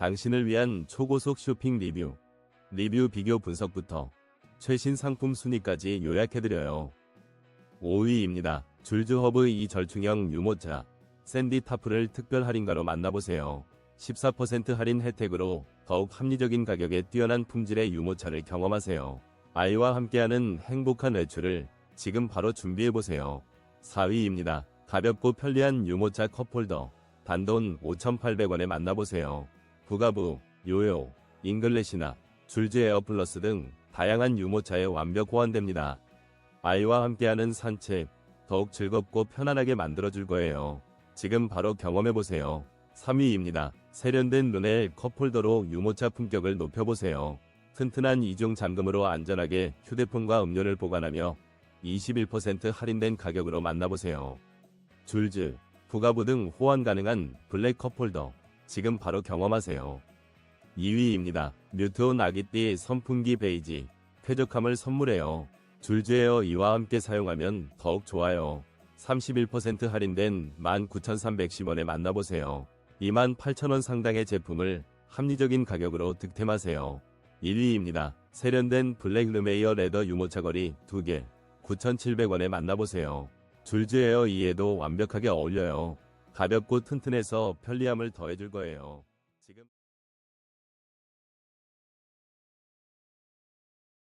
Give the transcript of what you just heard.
당신을 위한 초고속 쇼핑 리뷰, 리뷰 비교 분석부터 최신 상품 순위까지 요약해드려요. 5위입니다. 줄즈허브 이 절충형 유모차 샌디 타프를 특별 할인가로 만나보세요. 14% 할인 혜택으로 더욱 합리적인 가격에 뛰어난 품질의 유모차를 경험하세요. 아이와 함께하는 행복한 외출을 지금 바로 준비해보세요. 4위입니다. 가볍고 편리한 유모차 컵홀더 단돈 5,800원에 만나보세요. 부가부, 요요, 잉글래시나 줄즈 에어 플러스 등 다양한 유모차에 완벽 호환됩니다. 아이와 함께하는 산책 더욱 즐겁고 편안하게 만들어줄 거예요. 지금 바로 경험해보세요. 3위입니다. 세련된 르넬 컵홀더로 유모차 품격을 높여보세요. 튼튼한 이중 잠금으로 안전하게 휴대폰과 음료를 보관하며 21% 할인된 가격으로 만나보세요. 줄즈, 부가부 등 호환 가능한 블랙 컵홀더 지금 바로 경험하세요. 2위입니다. 뮤트온 아기띠 선풍기 베이지 쾌적함을 선물해요. 줄즈에어 이와 함께 사용하면 더욱 좋아요. 31% 할인된 19,310원에 만나보세요. 28,000원 상당의 제품을 합리적인 가격으로 득템하세요. 1위입니다. 세련된 블랙 르메이어 레더 유모차 거리 2개 9,700원에 만나보세요. 줄즈에어 2에도 완벽하게 어울려요. 가볍고 튼튼해서 편리함을 더해줄 거예요.